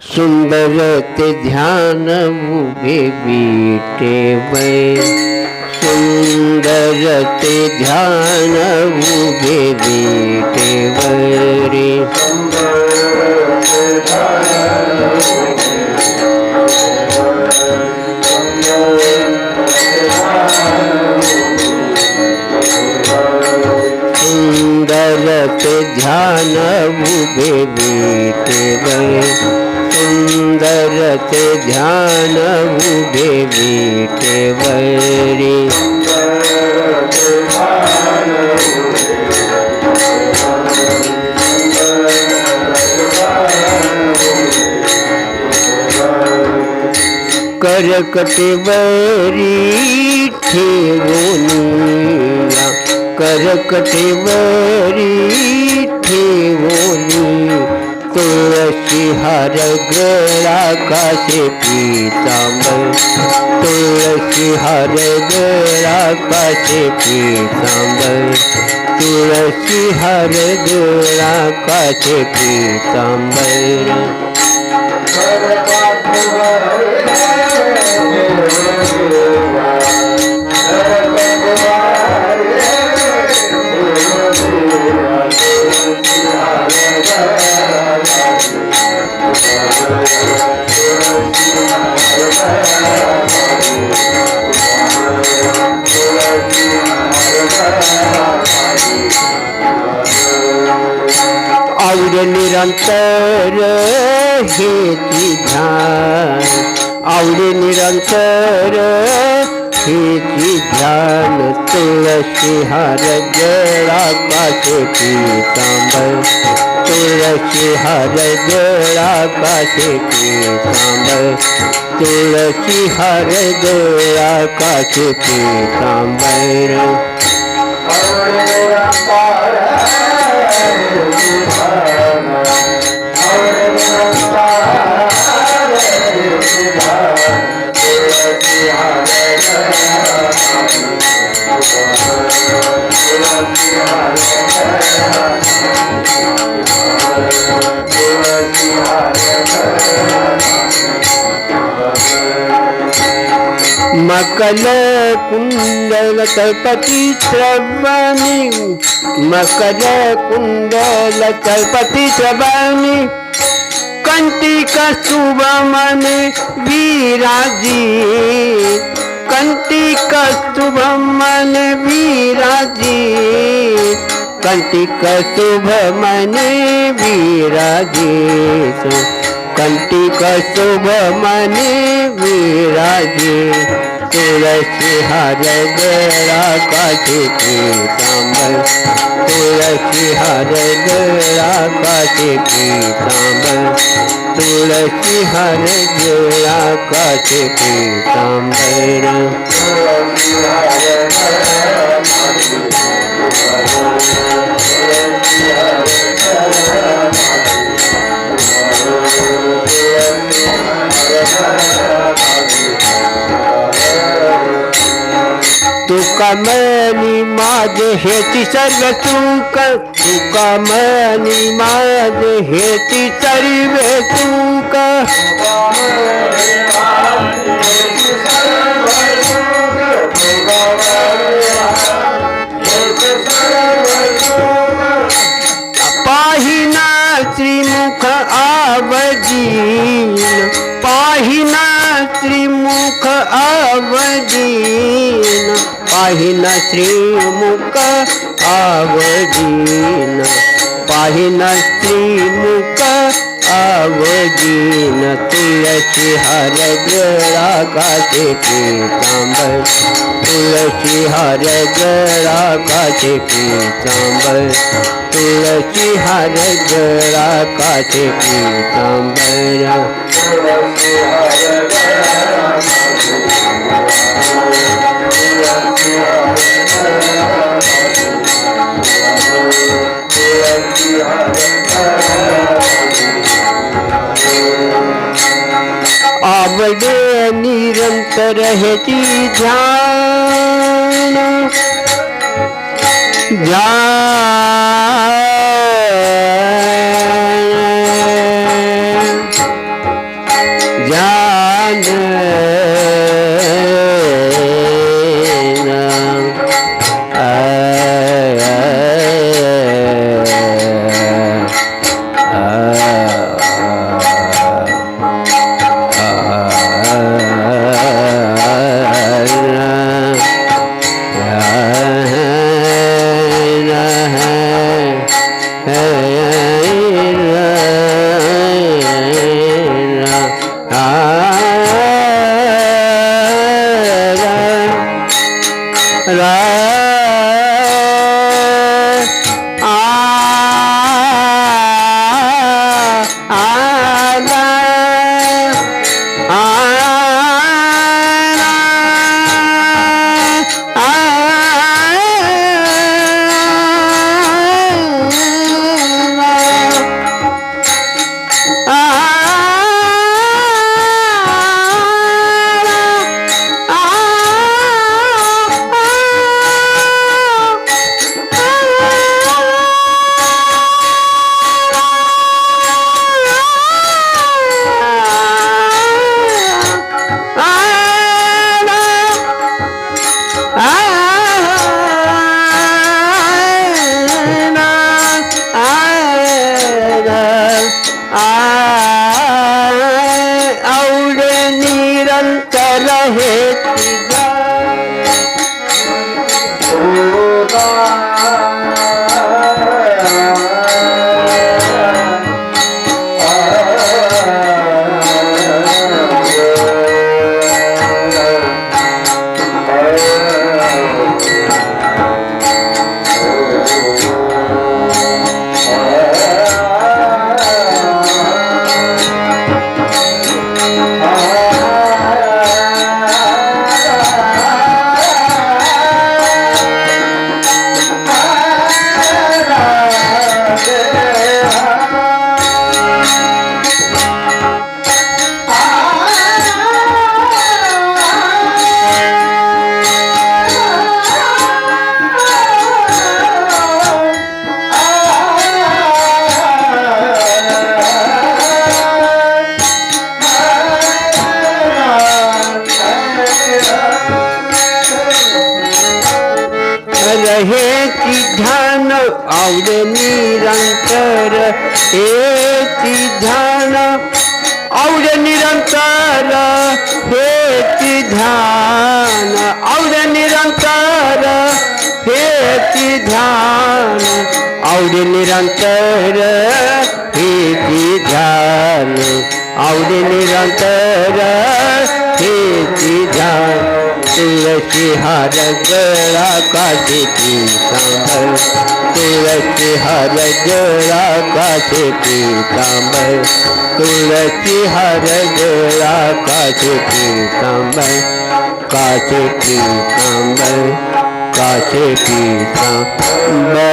सुंदरते ध्यान उभे बीटे वै सुंदरते ध्यान उभे बीटे वरे। सुंदरते ध्यान उभे बीटे वै सुंदरते ध्यान उभे बीटे वरी। करकटेवरी ठेवोनिया। करकटेवरी ठेवोनी तुळशी हार गळा काशे पीतांबर। तुळशी हार गळा काशे पीतांबर। तुळशी हार गळा काशे पीतांबर। निरंतर हेती ध्यान। और निरंतर हेती ध्यान। तुलसी हर गड़ा काशे पीतांबर। तुलसी हर गड़ा काशे पीतांबर। तुलसी हर गड़ा काशे पीतांबर। का शुभ मन वीराजी कंटी का शुभ मन वीराजी कंटी का शुभ मन वीराजी कंटी का शुभ मन विराजे। तुलसी हर गड़ा काटे पीताम्बर तुलसी हर गड़ा काटे पीताम्बर तुलसी हर गड़ा काटे पीताम्बर तुका मनी माझ हेती सर्व चूक तुका मनी माझ हेती सर्व चूक पाहिना श्रीमुख आवजीन पाहिना श्रीमुख आवजीन तुळशी हर गळा काचे पीतांबर तुळशी हर गळा काचे पीतांबर तुळशी हर गळा काचे पीतांबर. तुलसी हर हेची ध्यान ध्यान ध्यान और निरंतर एक ध्यान। और निरंतर एक ध्यान। और निरंतर एक ध्यान। और निरंतर एक ध्यान। तुलसी हर जोड़ा काटे की सांबर तुलसी हर जोड़ा काटे की सांबर तुलसी हर जोड़ा काटे की सांबर काटे की सांबर काटे की सांबर